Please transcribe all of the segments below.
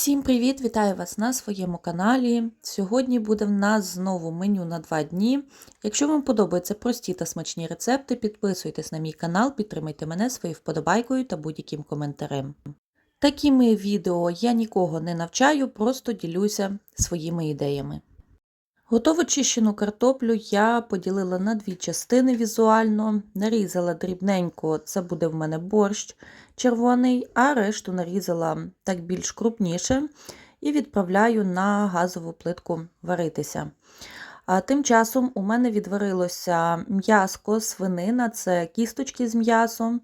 Всім привіт! Вітаю вас на своєму каналі. Сьогодні буде в нас знову меню на 2 дні. Якщо вам подобаються прості та смачні рецепти, підписуйтесь на мій канал, підтримайте мене своєю вподобайкою та будь-яким коментарем. Такими відео я нікого не навчаю, просто ділюся своїми ідеями. Готову чищену картоплю я поділила на дві частини візуально, нарізала дрібненько, це буде в мене борщ червоний, а решту нарізала так більш крупніше і відправляю на газову плитку варитися. А Тим часом у мене відварилося м'яско, свинина, це кісточки з м'ясом.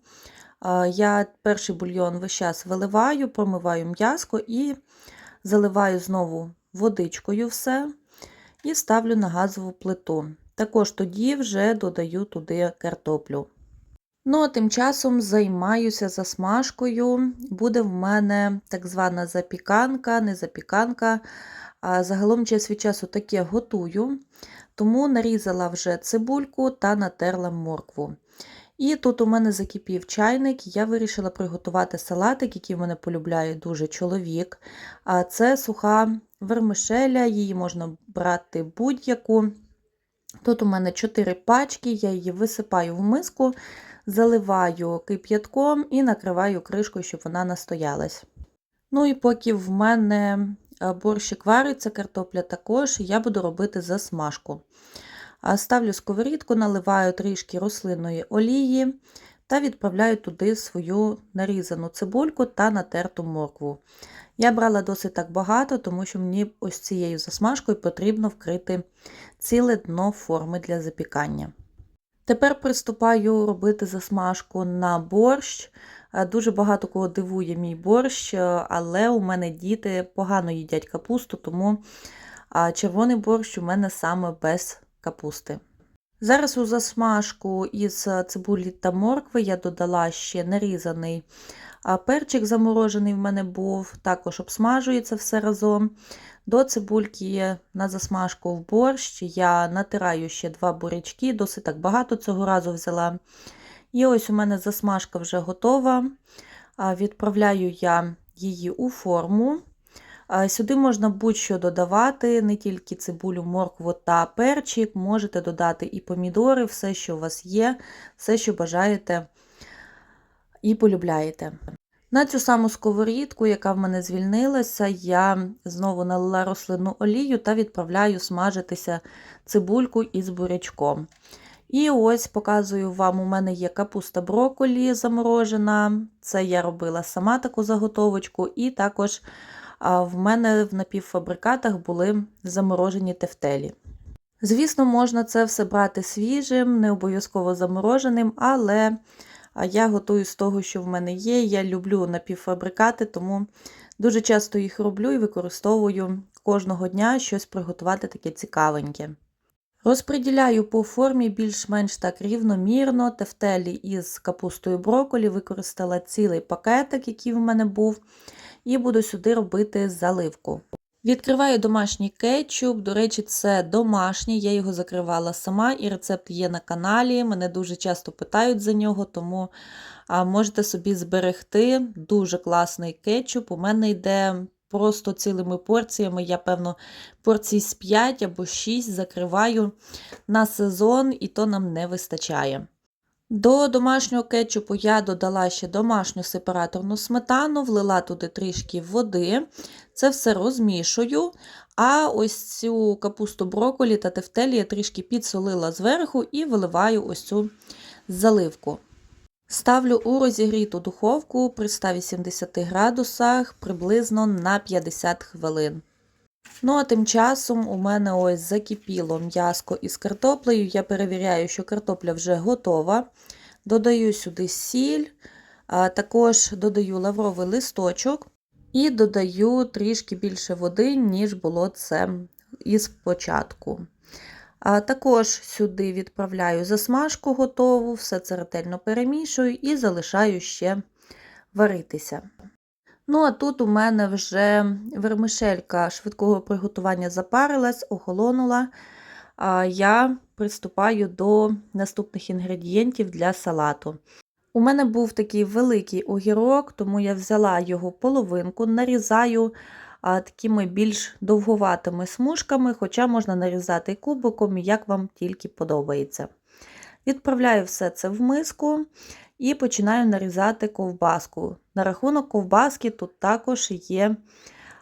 Я перший бульйон весь час виливаю, промиваю м'яско і заливаю знову водичкою все і ставлю на газову плиту. Також тоді вже додаю туди картоплю. Ну, а тим часом займаюся засмажкою. Буде в мене так звана запіканка, не запіканка. А загалом час від часу таке готую, тому нарізала вже цибульку та натерла моркву. І тут у мене закипів чайник, я вирішила приготувати салатик, який мене полюбляє дуже чоловік. А це суха вермишеля, її можна брати будь-яку. Тут у мене 4 пачки, я її висипаю в миску, заливаю кип'ятком і накриваю кришкою, щоб вона настоялась. Ну і поки в мене борщик вариться, картопля також, я буду робити засмажку. Ставлю сковорідку, наливаю трішки рослинної олії та відправляю туди свою нарізану цибульку та натерту моркву. Я брала досить так багато, тому що мені ось цією засмажкою потрібно вкрити ціле дно форми для запікання. Тепер приступаю робити засмажку на борщ. Дуже багато кого дивує мій борщ, але у мене діти погано їдять капусту, тому червоний борщ у мене саме без капусти. Зараз у засмажку із цибулі та моркви я додала ще нарізаний перчик заморожений в мене був, також обсмажується все разом. До цибульки на засмажку в борщ я натираю ще два бурячки, досить так багато цього разу взяла. І ось у мене засмажка вже готова. Відправляю я її у форму. Сюди можна будь-що додавати, не тільки цибулю, моркву та перчик, можете додати і помідори, все, що у вас є, все, що бажаєте і полюбляєте. На цю саму сковорідку, яка в мене звільнилася, я знову налила рослинну олію та відправляю смажитися цибульку із бурячком. І ось показую вам: у мене є капуста брокколі заморожена. Це я робила сама таку заготовочку, і також в мене в напівфабрикатах були заморожені тефтелі. Звісно, можна це все брати свіжим, не обов'язково замороженим, але я готую з того, що в мене є. Я люблю напівфабрикати, тому дуже часто їх роблю і використовую кожного дня щось приготувати таке цікавеньке. Розподіляю по формі більш-менш так рівномірно, тефтелі із капустою брокколі, використала цілий пакетик, який в мене був, і буду сюди робити заливку. Відкриваю домашній кетчуп, до речі, це домашній, я його закривала сама, і рецепт є на каналі. Мене дуже часто питають за нього, тому можете собі зберегти. Дуже класний кетчуп. У мене йде просто цілими порціями. Я, певно, порцій з 5 або 6 закриваю на сезон, і то нам не вистачає. До домашнього кетчупу я додала ще домашню сепараторну сметану, влила туди трішки води, це все розмішую. А ось цю капусту брокколі та тефтелі я трішки підсолила зверху і виливаю ось цю заливку. Ставлю у розігріту духовку при 180 градусах приблизно на 50 хвилин. Ну, а тим часом у мене ось закипіло м'яско із картоплею. Я перевіряю, що картопля вже готова. Додаю сюди сіль, а також додаю лавровий листочок і додаю трішки більше води, ніж було це із початку. А Також сюди відправляю засмажку готову, все це ретельно перемішую і залишаю ще варитися. Ну, а тут у мене вже вермишелька швидкого приготування запарилась, охолонула. А Я приступаю до наступних інгредієнтів для салату. У мене був такий великий огірок, тому я взяла його половинку, нарізаю такими більш довгуватими смужками, хоча можна нарізати кубиком, як вам тільки подобається. Відправляю все це в миску і починаю нарізати ковбаску. На рахунок ковбаски тут також є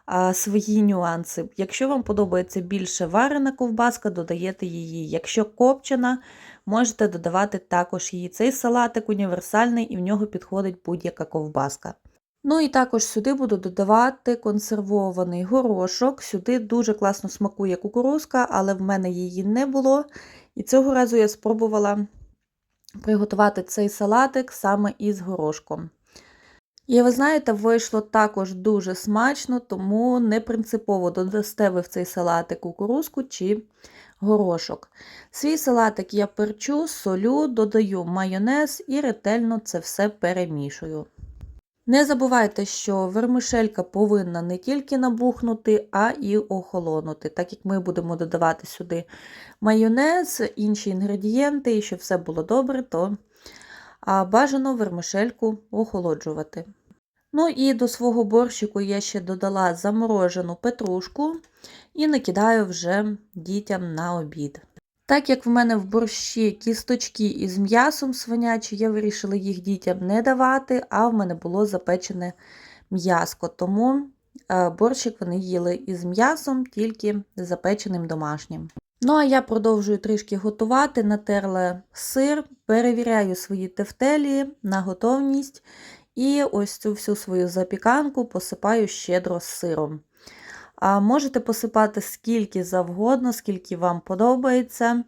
а, свої нюанси. Якщо вам подобається більше варена ковбаска, додаєте її. Якщо копчена, можете додавати також її. Цей салатик універсальний і в нього підходить будь-яка ковбаска. Ну і також сюди буду додавати консервований горошок. Сюди дуже класно смакує кукурузка, але в мене її не було. І цього разу я спробувала приготувати цей салатик саме із горошком. І ви знаєте, вийшло також дуже смачно, тому не принципово додасте ви в цей салатик кукурузку чи горошок. Свій салатик я перчу, солю, додаю майонез і ретельно це все перемішую. Не забувайте, що вермишелька повинна не тільки набухнути, а і охолонути, так як ми будемо додавати сюди майонез, інші інгредієнти, і щоб все було добре, то бажано вермишельку охолоджувати. Ну і до свого борщику я ще додала заморожену петрушку і накидаю вже дітям на обід. Так як в мене в борщі кісточки із м'ясом свинячі, я вирішила їх дітям не давати, а в мене було запечене м'яско. Тому борщик вони їли із м'ясом, тільки запеченим домашнім. Ну, а я продовжую трішки готувати, натерла сир, перевіряю свої тефтелі на готовність. І ось цю всю свою запіканку посипаю щедро сиром. Можете посипати скільки завгодно, скільки вам подобається.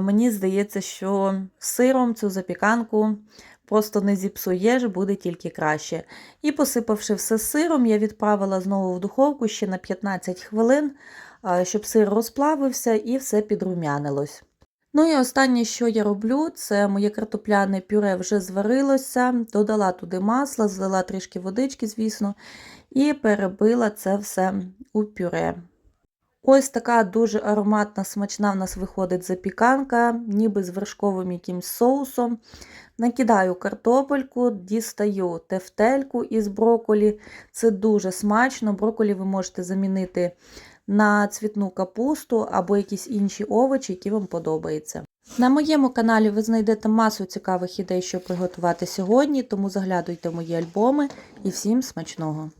Мені здається, що сиром цю запіканку просто не зіпсуєш, буде тільки краще. І посипавши все сиром, я відправила знову в духовку ще на 15 хвилин, щоб сир розплавився і все підрумянилось. Ну і останнє, що я роблю, це моє картопляне пюре вже зварилося, додала туди масло, злила трішки водички, звісно, і перебила це все у пюре. Ось така дуже ароматна, смачна в нас виходить запіканка, ніби з вершковим якимсь соусом. Накидаю картопельку, дістаю тефтельку із броколі. Це дуже смачно. Броколі ви можете замінити на цвітну капусту або якісь інші овочі, які вам подобаються. На моєму каналі ви знайдете масу цікавих ідей, що приготувати сьогодні, тому заглядуйте мої альбоми і всім смачного!